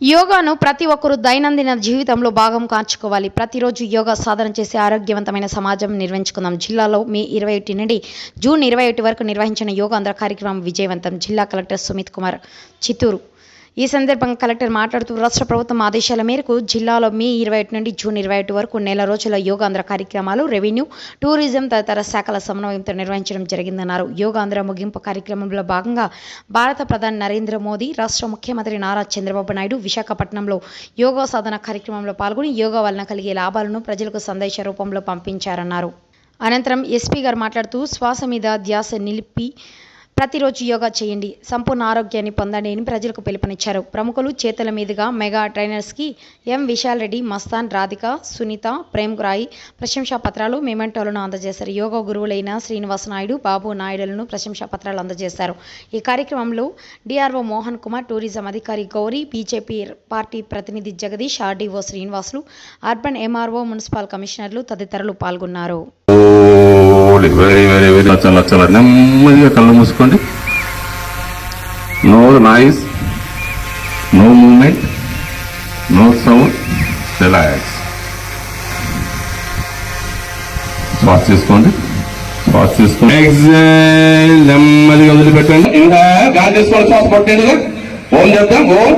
యోగాను ప్రతి ఒక్కరూ దైనందిన జీవితంలో భాగం కార్చుకోవాలి ప్రతిరోజు యోగా సాధన చేసి ఆరోగ్యవంతమైన సమాజం నిర్వహించుకుందాం జిల్లాలో మే ఇరవై ఒకటి నుండి జూన్ ఇరవై ఒకటి వరకు నిర్వహించిన యోగాంధ్ర కార్యక్రమం విజయవంతం. జిల్లా కలెక్టర్ సుమిత్ కుమార్ చిత్తూరు. ఈ సందర్భంగా కలెక్టర్ మాట్లాడుతూ రాష్ట్ర ప్రభుత్వం ఆదేశాల మేరకు జిల్లాలో మే ఇరవై ఒకటి నుండి జూన్ ఇరవై ఒకటి వరకు నెల రోజుల యోగాంధ్ర కార్యక్రమాలు రెవెన్యూ టూరిజం తదితర శాఖల సమన్వయంతో నిర్వహించడం జరిగిందన్నారు. యోగాంధ్ర ముగింపు కార్యక్రమంలో భాగంగా భారత ప్రధాని నరేంద్ర మోదీ రాష్ట్ర ముఖ్యమంత్రి నారా చంద్రబాబు నాయుడు విశాఖపట్నంలో యోగా సాధన కార్యక్రమంలో పాల్గొని యోగా వలన కలిగే లాభాలను ప్రజలకు సందేశ రూపంలో పంపించారన్నారు. అనంతరం ఎస్పీ గారు మాట్లాడుతూ శ్వాస మీద ధ్యాస నిలిపి ప్రతిరోజు యోగా చేయండి. సంపూర్ణ ఆరోగ్యాన్ని పొందండి అని ప్రజలకు పిలుపునిచ్చారు. ప్రముఖులు చేతుల మీదుగా మెగా ట్రైనర్స్కి ఎం విశాల్ రెడ్డి మస్తాన్ రాధిక సునీత ప్రేమ్ రాయ్ ప్రశంసా పత్రాలు మెమెంటోలను అందజేశారు. యోగా గురువులైన శ్రీనివాస నాయుడు బాబు నాయుడులను ప్రశంసా పత్రాలు అందజేశారు. ఈ కార్యక్రమంలో డిఆర్ఓ మోహన్ కుమార్ టూరిజం అధికారి గౌరీ బీజేపీ పార్టీ ప్రతినిధి Jagadish RDO Srinivasulu urban MRO municipal కమిషనర్లు తదితరులు పాల్గొన్నారు. Slowly, very, very, very చాలా చాలా నెమ్మదిగా కళ్ళు మూసుకోండి. No noise no movement no sound relax శ్వాస తీసుకోండి శ్వాస తీసుకోండి ఎగ్జైల్ నెమ్మదిగా వదిలిపెట్టండి. ఇంకా గాలి తీసుకోండి శ్వాస ఓం చెప్తాం ఓం.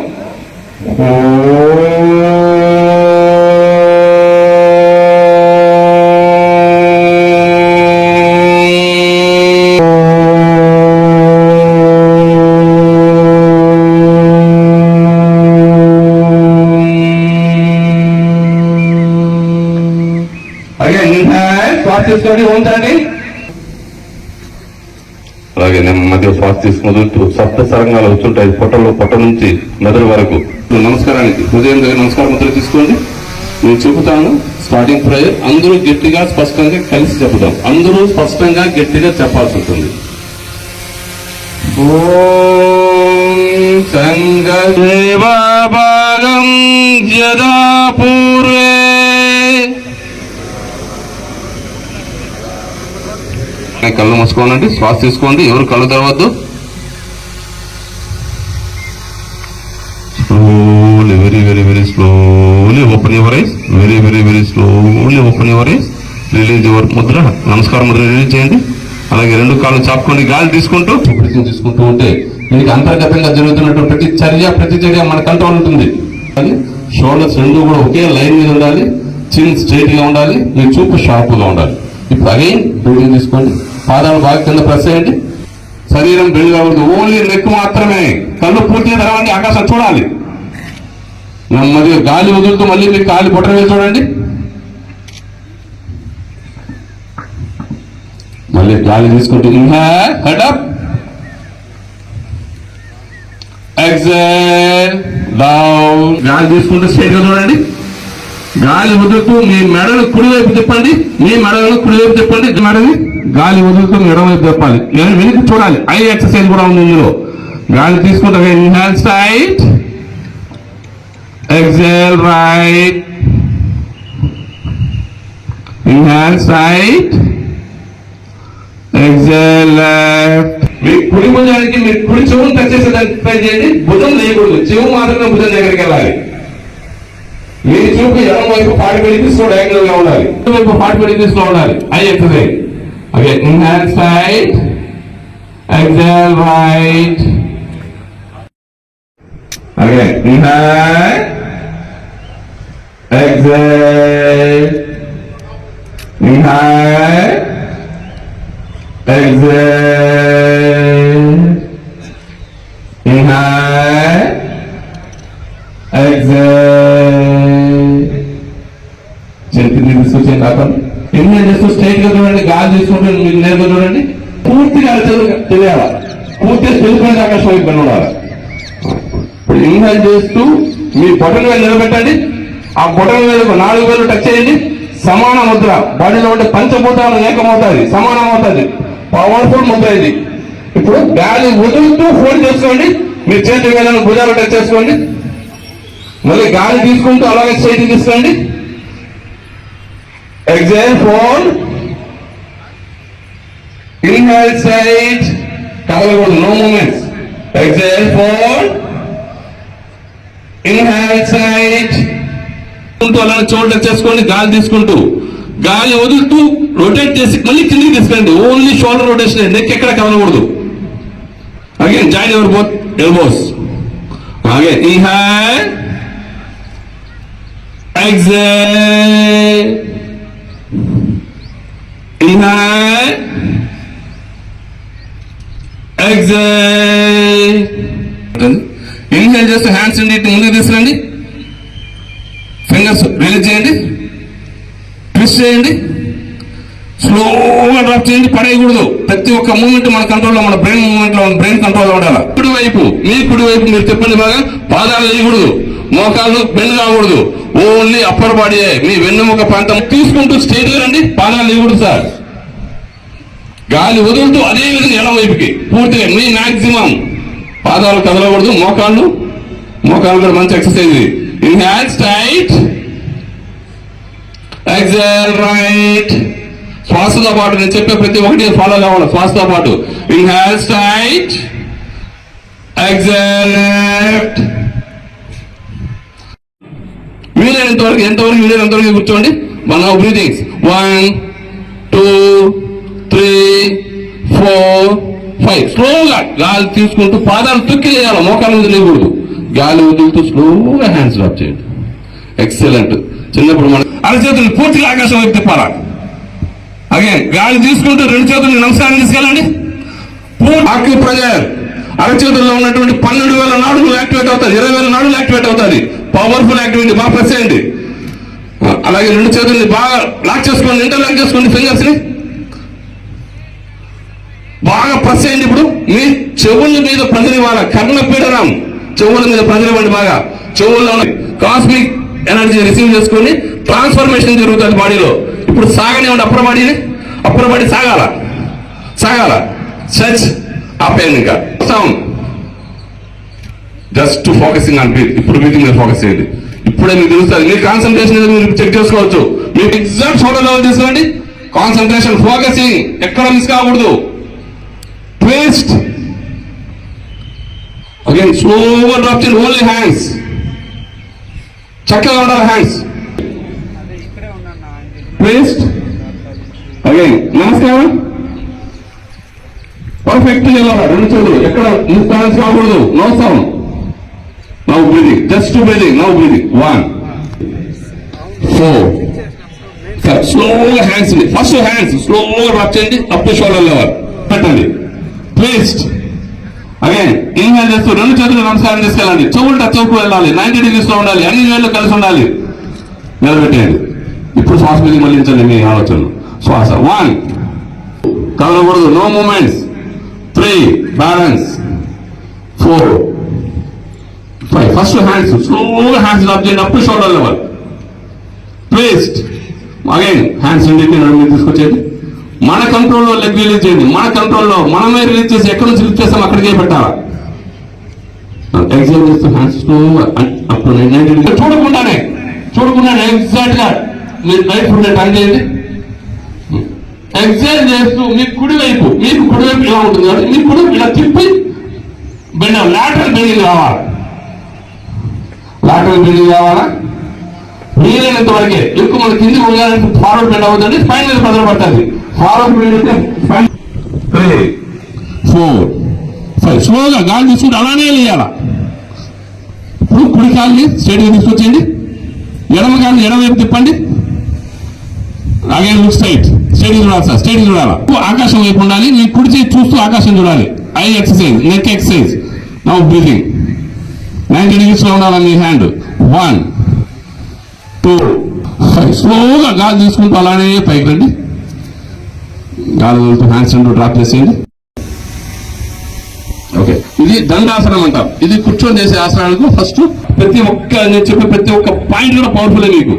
శ్వాస తీసుకోండి ఉంచండి అలాగే నెమ్మదిగా శ్వాస తీసుకుంటూ సప్త సరంగాలు వచ్చుంటాయి పొట్టలో పొట్ట నుంచి మెదడు వరకు. నమస్కారానికి. హృదయం దగ్గర నమస్కారం ముద్ర తీసుకోండి. నేను చెబుతాను స్టార్టింగ్ ప్రేయర్ అందరూ గట్టిగా స్పష్టంగా కలిసి చెబుతాం అందరూ స్పష్టంగా గట్టిగా చెప్పాల్సి ఉంటుంది. ఓం సంగ యదా పూర్వే కళ్ళు మూసుకోనండి శ్వాస తీసుకోండి ఎవరు కళ్ళు తెరవద్దు. Slowly very very very slowly open your eyes very very very slowly open your eyes release your Mudra నమస్కారం ముద్ర రిలీజ్ చేయండి. అలాగే రెండు కాళ్ళు చాపుకొని గాలి తీసుకుంటూ తీసుకుంటూ ఉంటే దీనికి అంతర్గతంగా జరుగుతున్నటువంటి ప్రతి చర్య ప్రతి చర్య మన కంట్రోల్ ఉంటుంది. షోల్డర్స్ రెండు కూడా ఒకే లైన్ మీద ఉండాలి. చిన్ స్ట్రైట్గా ఉండాలి. మీ చూపు షార్ప్గా ఉండాలి. ఇప్పుడు అగైన్ బ్రీతింగ్ తీసుకోండి. పాదాలు బాగా కింద ప్రెస్ చేయండి. శరీరం బెండ్ కావద్దు ఓన్లీ నెక్ మాత్రమే. కళ్ళు పూర్తిగా తెరవండి ఆకాశం చూడాలి. నెమ్మదిగా గాలి వదులుతూ మళ్ళీ మీరు గాలి బొట్ట వేసి చూడండి. మళ్ళీ గాలి తీసుకుంటూ ఇన్హేల్ హెడ్ డౌన్ గాలి తీసుకుంటూ స్ట్రైట్ చూడండి. గాలి వదులుతూ మీ మెడలు కుడివైపు తిప్పండి. మీ మెడలను కుడివైపు తిప్పండి. మెడని గాలి వదులుతూ ఎడవైపు తిప్పాలి నేను వెనక్కి చూడాలి. ఐ ఎక్సర్సైజ్ కూడా ఉంది ఇందులో? గాలి తీసుకుంటే inhale side exhale right inhale side exhale left మీ కుడి భుజానికి మీ కుడి చెవును టచ్ చేసేదానికి ట్రై చేయండి. భుజం లేకూడదు చెవు మాత్రమే భుజం దగ్గరికి వెళ్ళాలి. మీ చూపు ఎడం వైపు పాటి డిగ్రీస్లో డయాగ్నల్గా ఉండాలి. వైపు పాటి డిగ్రీస్లో ఉండాలి. Eye exercise okay inhale side exhale right okay inhale exhale inhale exhale inhale exhale చేతిని తీసుకొచ్చేయండి ఆపండి ఎన్ని చేస్తూ స్ట్రైట్గా చూడండి గాలి తీసుకుంటే మీరు నేరుగా చూడండి పూర్తిగా తెలుగు తెలియాల? పూర్తిగా తెలుగుపోయిన ఆకాశం ఇబ్బంది ఉండాలి? ఇప్పుడు చేస్తూ మీ బొటన మీద నిలబెట్టండి ఆ బొటన మీద నాలుగు వేలు టచ్ చేయండి సమాన ముద్ర. బాడీలో ఉండే పంచభూతాలు ఏకమవుతుంది సమానం అవుతుంది పవర్ఫుల్ ముద్ర ఇది. ఇప్పుడు గాలి వదులుతూ ఫోల్డ్ చేసుకోండి మీ చేతి వేలను భుజాలు టచ్ చేసుకోండి. మళ్ళీ గాలి తీసుకుంటూ అలాగే చేతి తీసుకోండి. Example phone inhale side కదలకూడదు. No movements example phone inhale side ఉంటూ అలా షోల్డర్ చేసుకోండి గాలి తీసుకుంటూ గాలి వదులుతూ రొటేట్ చేసి మళ్ళీ కిందికి తీసుకురండి ఓన్లీ షోల్డర్ రొటేషన్ నెక్ ఎక్కడ కదలకూడదు. Again join your both elbows again inhale exhale. Inhale exhale. Inhale చేస్తే హ్యాండ్స్ అండి ఇటు ముందుకు తీసుకురండి. ఫింగర్స్ రిలీజ్ చేయండి. ట్విస్ట్ చేయండి. స్లోగా డ్రాప్ చేయండి. పడేయకూడదు. ప్రతి ఒక్క మూమెంట్ మన కంట్రోల్లో మన బ్రెయిన్ మూమెంట్లో మన బ్రెయిన్ కంట్రోల్లో ఉండాలి కుడి వైపు మీ కుడి వైపు మీరు చెప్పండి బాగా. పాదాలు వేయకూడదు. మోకాళ్ళు బెండ్ కాకూడదు ఓన్లీ అప్పర్ బాడీ మీ వెన్నుముక ప్రాంతం. తీసుకుంటూ స్టేట్ రండి పాదాలు ఇవ్వడు సార్. గాలి వదులుతూ అదే విధంగా ఎడం వైపుకి. పూర్తిగా మీ మాక్సిమం. పాదాలు కదలకూడదు మోకాళ్ళు. మోకాళ్ళు కూడా మంచి exercise. In hands tight exhale right శ్వాసతో పాటు నేను చెప్పే ప్రతి ఒక్కటి ఫాలో కావాలి. శ్వాసతో పాటు. In hands tight exhale left వీలైనంత వరకు ఎంతవరకు వీలైనంత వరకు కూర్చోండి. One of breathings one two three four five స్లోగా గాలి తీసుకుంటూ పాదాలు తొక్కి చేయాలి. మోకాల మీద లేకూడదు. గాలి వదులుతూ స్లోగా హ్యాండ్స్ డ్రాప్ చేయండి. ఎక్సలెంట్ చిన్నప్పుడు మనం అరచేతులు పూర్తిగా ఆకాశం వైపు తిప్పాలా? అగే గాలి తీసుకుంటూ రెండు చేతులు నమస్కారం తీసుకెళ్ళండి. ఆక్యూ ప్రెజర్ అరచేతుల్లో ఉన్నటువంటి పన్నెండు వేల నాడులు యాక్టివేట్ అవుతాయి. ఇరవై వేల నాడులు యాక్టివేట్ అవుతుంది పవర్ఫుల్ యాక్టివిటీ బాగా ప్రెస్ చేయండి. అలాగే రెండు చేతుల్ని బాగా లాక్ చేసుకోండి ఇంటర్ లాక్ చేసుకోండి ఫింగర్స్ని బాగా ప్రెస్ చేయండి ఇప్పుడు. మీ చెవుల మీద ప్రజనివ్వాల కర్ణ పీడనం. చెవుల మీద ప్రజనివ్వండి బాగా. చెవుల్లో కాస్మిక్ ఎనర్జీ రిసీవ్ చేసుకొని ట్రాన్స్ఫర్మేషన్ జరుగుతుంది బాడీలో. ఇప్పుడు సాగనివ్వండి అప్పర్ బాడీని. అప్పర్ బాడీ సాగాల. సాగాల. సచ్ ఆపేయండి ఇంకా. Sound just focusing on breath ఇప్పుడు బ్రీతింగ్ మీద ఫోకస్ చేయండి. ఇప్పుడే మీకు తెలుస్తుంది మీ కాన్సన్ట్రేషన్ మీరు చెక్ చేసుకోవచ్చు. మీకు ఎగ్జాక్ట్ షోల్డర్ లెవెల్ తీసుకోండి. కాన్సన్ట్రేషన్ ఫోకసింగ్ ఎక్కడ మిస్ కాకూడదు. ట్విస్ట్ అగైన్ స్లోవర్ డ్రాప్ చేయండి ఓన్లీ హ్యాండ్స్ చక్కగా ఉండాలి హ్యాండ్స్ ట్విస్ట్ అగైన్ నమస్కారం పర్ఫెక్ట్ వెళ్ళాలి రెండు చూడు ఎక్కడ మిస్బ్యాలెన్స్ కాకూడదు. No sound Now breathing. Just two breathing. Now now One. One four స్లోగా hands. First hands hands. Drop చేయండి. Up to shoulder level. పెట్టండి. Twist. అగైన్ ఇన్హేల్ చేస్తూ రెండు చేతులు నమస్కారం తీసుకెళ్ళండి. చెవులు టచ్ అవుతూ వెళ్ళాలి. నైన్టీ డిగ్రీస్లో ఉండాలి. అన్ని వేళ్ళు కలిసి ఉండాలి. నిలబెట్టేయండి. ఇప్పుడు శ్వాస మీద మళ్ళించండి మీ ఆలోచనలు. శ్వాస. One కదలకూడదు. No movements three balance four first hands స్లోగా హ్యాండ్స్ డ్రాప్ చేయండి up shoulder level twist again hands ఉండే నడుము తీసుకొచ్చేది మన కంట్రోల్లో లెగ్ రిలీజ్ చేయండి. మన కంట్రోల్లో మనమే రిలీజ్ చేసి ఎక్కడ నుంచి రిలీజ్ చేస్తాం అక్కడికే పెట్టాలా? ఎగ్జామ్ చేస్తూ హ్యాండ్స్ స్లోగా అప్పుడు నేను చూడకుండానే చూడకుండానే ఎగ్జాక్ట్గా మీరు రైట్ ఫుడ్ టర్న్ చేయండి. ఎగ్జామ్ చేస్తూ మీ కుడివైపు మీకు కుడివైపు ఎలా ఇలా ఉంటుంది కాబట్టి మీ కుడి ఇలా తిప్పి బెండ లాటర్ బెండింగ్ కావాలి లాటరల్ బెండింగ్ కావాలా? వీలైనంత వరకే ఎక్కువ మన కింది ఉండాలంటే ఫార్వర్డ్ బెండ్ అవుతుంది స్పైన్ మీద పదన పడుతుంది ఫార్వర్డ్ బెండ్ అయితే స్పైన్ త్రీ ఫోర్ ఫైవ్ స్లోగా గాలి తీసుకుంటే అలానే వేయాల? ఇప్పుడు కుడి కాల్ని స్ట్రైట్గా తీసుకొచ్చేయండి. ఎడమ కాల్ని ఎడమ వైపు తిప్పండి. అగైన్ లుక్ స్ట్రైట్ స్టేడీ చూడాలి సార్ స్టేడీ చూడాలి? ఆకాశం వైపు ఉండాలి నేను కుడి చేతి చూస్తూ ఆకాశం చూడాలి. Eye exercise neck exercise now breathing ninety డిగ్రీస్లో ఉండాలి మీ హ్యాండ్ వన్ టూ ఫైవ్ స్లోగా గాలి తీసుకుంటూ అలానే పైకి రండి. గాలి వదులుతూ హ్యాండ్స్ రెండు డ్రాప్ చేసేయండి. ఓకే ఇది దండాసనం అంటాం. ఇది కూర్చొని చేసే ఆసనాలకు ఫస్ట్ ప్రతి ఒక్క నేను చెప్పే ప్రతి ఒక్క పాయింట్ కూడా పవర్ఫుల్ మీకు.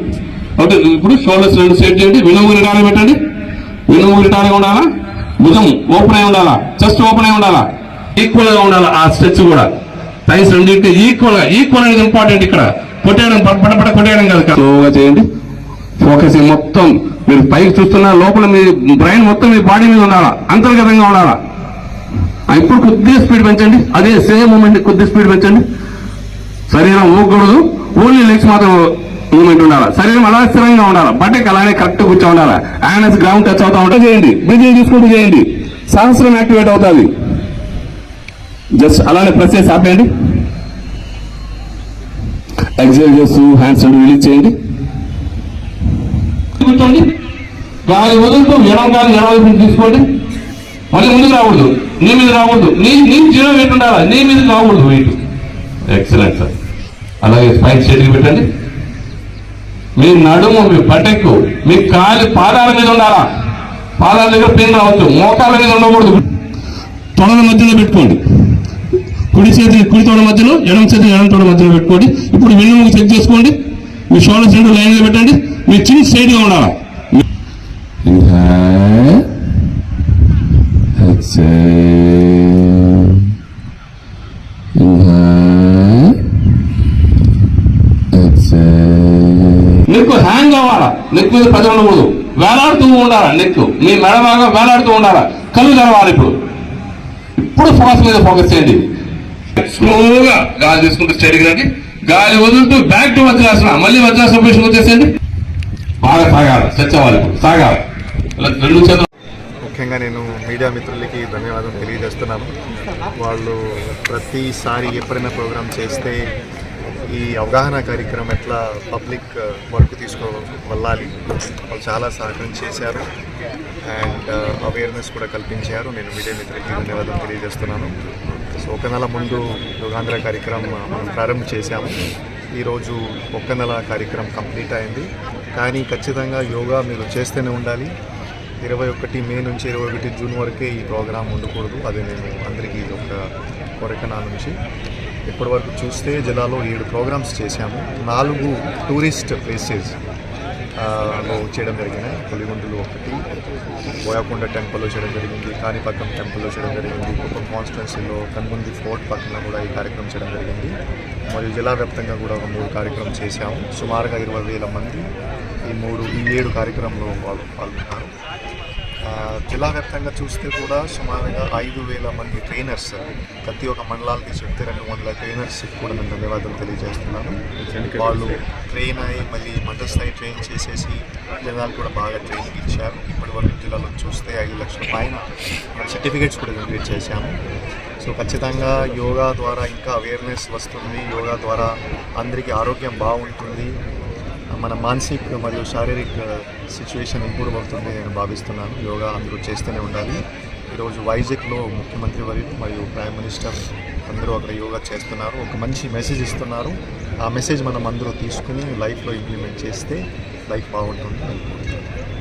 ఓకే ఇప్పుడు షోల్డర్స్ రెండు సెట్ చేయండి. వినూరి టానికి పెట్టండి. వినూరి టానికి ఉండాలా? భుజం ఓపెన్ అయి ఉండాలా? చెస్ట్ ఓపెన్ అయి ఉండాలా? ఈక్వల్గా ఉండాలా? ఆ స్ట్రెచ్ కూడా. థైస్ రెండింటి ఈక్వల్గా ఈక్వల్ అనేది ఇంపార్టెంట్ ఇక్కడ. కొట్టేయడం పడపడ కొట్టేయడం కాదు స్లోగా చేయండి. ఫోకస్ మొత్తం మీరు పైకి చూస్తున్న లోపల మీ బ్రెయిన్ మొత్తం మీ బాడీ మీద ఉండాలా? అంతర్గతంగా ఉండాలా? ఇప్పుడు కొద్దిగా స్పీడ్ పెంచండి. అదే సేమ్ మూమెంట్ కొద్దిగా స్పీడ్ పెంచండి. శరీరం ఊగకూడదు. ఓన్లీ లెగ్స్ మాత్రం మూమెంట్ ఉండాలి? శరీరం అలా స్థిరంగా ఉండాలి? బట్టకి అలానే కరెక్ట్ కూర్చో ఉండాలి యానస్ గ్రౌండ్ టచ్ అవుతా ఉంటే చేయండి. బ్రిజింగ్ తీసుకుంటూ చేయండి. సహస్రం యాక్టివేట్ అవుతుంది. జస్ట్ అలానే ప్రెస్ చేసి ఆపేయండి. ఎగ్జైల్ చేస్తూ హ్యాండ్స్ రిలీజ్ చేయండి. కూర్చోండి. గాలి వదులుతూ ఎడం గాలి ఎడం వైపు తీసుకోండి. మళ్ళీ ముందుకు రాకూడదు. నీ మీద రాకూడదు. నీ నీ జీరో వెయిట్ ఉండాలి? నీ మీద రాకూడదు వెయిట్. ఎక్సలెంట్ సార్ అలాగే స్పైన్ స్టేట్కి పెట్టండి. మీ నడుము మీ పట్టెక్కు మీ కాలి పాదాల మీద ఉండాలా? పాదాల దగ్గర పెయిన్ రావచ్చు. మోకాల మీద ఉండకూడదు. తొడల మధ్యలో పెట్టుకోండి. కుడి చేతి కుడి తోడ మధ్యలో ఎడమ చేతి ఎడమ తోడ మధ్యలో పెట్టుకోండి. ఇప్పుడు వెన్నుముక చెక్ చేసుకోండి. మీ షోల్డర్స్ రెండు లైన్లో పెట్టండి. మీ చిన్న స్ట్రైట్గా ఉండాలి. Exhale. Inhale. Exhale. Neck hang అవ్వాలా నెక్ మీద ప్రజలు ఉండకూడదు. వేలాడుతూ ఉండాలా? నెక్ మీ మెడ బాగా వేలాడుతూ ఉండాలా? కళ్ళు తెరవాలి ఇప్పుడు. ఇప్పుడు ఫోకస్ మీద ఫోకస్ చేయండి. స్లోగా గాలి తీసుకుంటూ స్టడీకి రండి. గాలి వదులుతూ బ్యాక్ టు వజ్రాసన మళ్ళీ వజ్రాసన పొజిషన్ వచ్చేసండి బాగా సాగాలి. సత్యవాలి సాగాలి. రెండు చేతులు. ముఖ్యంగా నేను మీడియా మిత్రులకి ధన్యవాదం తెలియజేస్తున్నాను. వాళ్ళు ప్రతిసారి ఎప్పుడైనా ప్రోగ్రామ్ చేస్తే ఈ అవగాహన కార్యక్రమం ఎట్లా పబ్లిక్ వరకు తీసుకో వెళ్ళాలి వాళ్ళు చాలా సహకారం చేశారు. అండ్ uh, అవేర్నెస్ కూడా కల్పించారు. నేను మీడియా మిత్రులకి ధన్యవాదం తెలియజేస్తున్నాను. సో ఒక నెల ముందు యోగాంధ్ర కార్యక్రమం మనం ప్రారంభం చేశాము. ఈరోజు ఒక్క నెల కార్యక్రమం కంప్లీట్ అయింది. కానీ ఖచ్చితంగా యోగా మీరు చేస్తూనే ఉండాలి. ఇరవై ఒకటి మే నుంచి ఇరవై ఒకటి జూన్ వరకే ఈ ప్రోగ్రాం ఉండకూడదు. అది నేను అందరికీ ఒక కోరిక నా నుంచి. ఇప్పటి వరకు చూస్తే జిల్లాలో ఏడు ప్రోగ్రామ్స్ చేశాము. నాలుగు టూరిస్ట్ ప్లేసెస్లో చేయడం జరిగినాయి పులిగుండులు ఒకటి బోయాకొండ టెంపుల్లో చేయడం జరిగింది కాణిపాకం టెంపుల్లో చేయడం జరిగింది ఒక కాన్స్టిట్యున్సీలో కన్ముంది ఫోర్ట్ పక్కన కూడా ఈ కార్యక్రమం చేయడం జరిగింది. మరియు జిల్లా వ్యాప్తంగా కూడా ఒక మూడు కార్యక్రమం చేశాము. సుమారుగా ఇరవై వేల మంది ఈ మూడు ఈ ఏడు కార్యక్రమంలో వాళ్ళు పాల్గొన్నారు. జిల్లా వ్యాప్తంగా చూస్తే కూడా సుమారుగా ఐదు వేల మంది ట్రైనర్స్ ప్రతి ఒక్క మండలాలకి చెప్తే రెండు వందల ట్రైనర్స్ కూడా నేను ధన్యవాదాలు తెలియజేస్తున్నాను. వాళ్ళు ట్రైన్ అయ్యి మళ్ళీ మండల స్థాయి ట్రైన్ చేసేసి జనాలు కూడా బాగా ట్రైనింగ్ ఇచ్చారు. ఇప్పటి వరకు జిల్లాలో చూస్తే ఐదు లక్షల పైన సర్టిఫికేట్స్ కూడా జనరేట్ చేశాము. సో ఖచ్చితంగా యోగా ద్వారా ఇంకా అవేర్నెస్ వస్తుంది. యోగా ద్వారా అందరికీ ఆరోగ్యం బాగుంటుంది. మన మానసిక మరియు శారీరక సిచ్యువేషన్ ఇంప్రూవ్ అవుతుంది నేను భావిస్తున్నాను. యోగా అందరూ చేస్తూనే ఉండాలి. ఈరోజు వైజాగ్లో ముఖ్యమంత్రి వర్యులు మరియు ప్రైమ్ మినిస్టర్ అందరూ అక్కడ యోగా చేస్తున్నారు. ఒక మంచి మెసేజ్ ఇస్తున్నారు. ఆ మెసేజ్ మనం అందరూ తీసుకుని లైఫ్లో ఇంప్లిమెంట్ చేస్తే లైఫ్ బాగుంటుంది అనుకుంటున్నాను